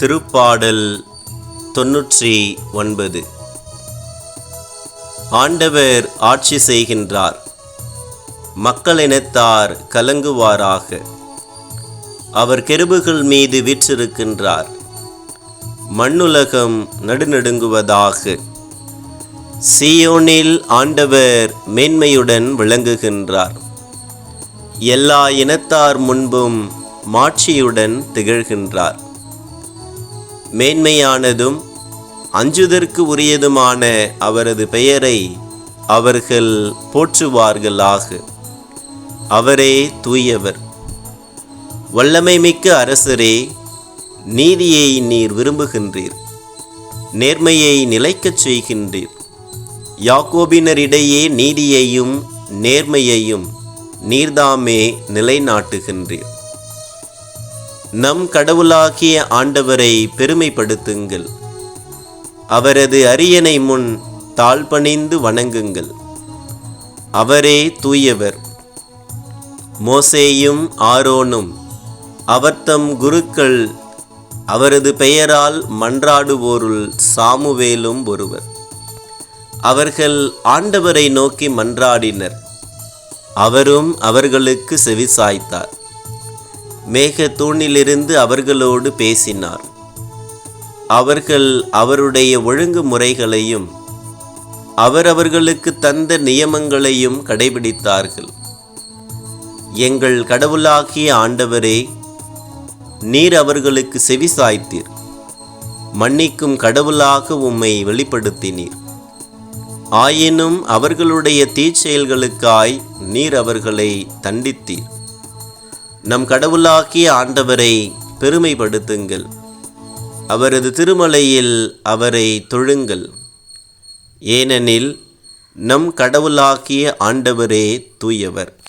திருப்பாடல் தொன்னூற்றி ஒன்பது. ஆண்டவர் ஆட்சி செய்கின்றார் மக்களினத்தார் கலங்குவாராக. அவர் கெருபுகள் மீது வீற்றிருக்கின்றார் மண்ணுலகம் நடுநடுங்குவதாக. சீயோனில் ஆண்டவர் மேன்மையுடன் விளங்குகின்றார் எல்லா இனத்தார் முன்பும் மாட்சியுடன் திகழ்கின்றார். மேன்மையானதும் அஞ்சுதற்கு உரியதுமான அவரது பெயரை அவர்கள் போற்றுவார்களாக. அவரே தூயவர். வல்லமை மிக்க அரசரே நீதியை நீர் விரும்புகின்றீர். நேர்மையை நிலைக்கச் செய்கின்றீர். யாக்கோபினரிடையே நீதியையும் நேர்மையையும் நீர்தாமே நிலைநாட்டுகின்றீர். நம் கடவுளாகிய ஆண்டவரை பெருமைப்படுத்துங்கள். அவரது அரியணை முன் தாழ்பணிந்து வணங்குங்கள். அவரே தூயவர். மோசேயும் ஆரோனும் அவர்தம் குருக்கள் அவரது பெயரால் மன்றாடுவோருள் சாமுவேலும் ஒருவர். அவர்கள் ஆண்டவரை நோக்கி மன்றாடினர். அவரும் அவர்களுக்கு செவிசாய்த்தார் மேகத்தூணிலிருந்து அவர்களோடு பேசினார். அவர்கள் அவருடைய ஒழுங்குமுறைகளையும் அவர் அவர்களுக்கு தந்த நியமங்களையும் கடைபிடித்தார்கள். எங்கள் கடவுளாகிய ஆண்டவரே நீர் அவர்களுக்கு செவிசாய்த்தீர் மன்னிக்கும் கடவுளாக உம்மை வெளிப்படுத்தினீர். ஆயினும் அவர்களுடைய தீச்செயல்களுக்காய் நீர் அவர்களை தண்டித்தீர். நம் கடவுளாகிய ஆண்டவரை பெருமைப்படுத்துங்கள். அவரது திருமலையில் அவரை தொழுங்கள். ஏனெனில் நம் கடவுளாகிய ஆண்டவரே தூயவர்.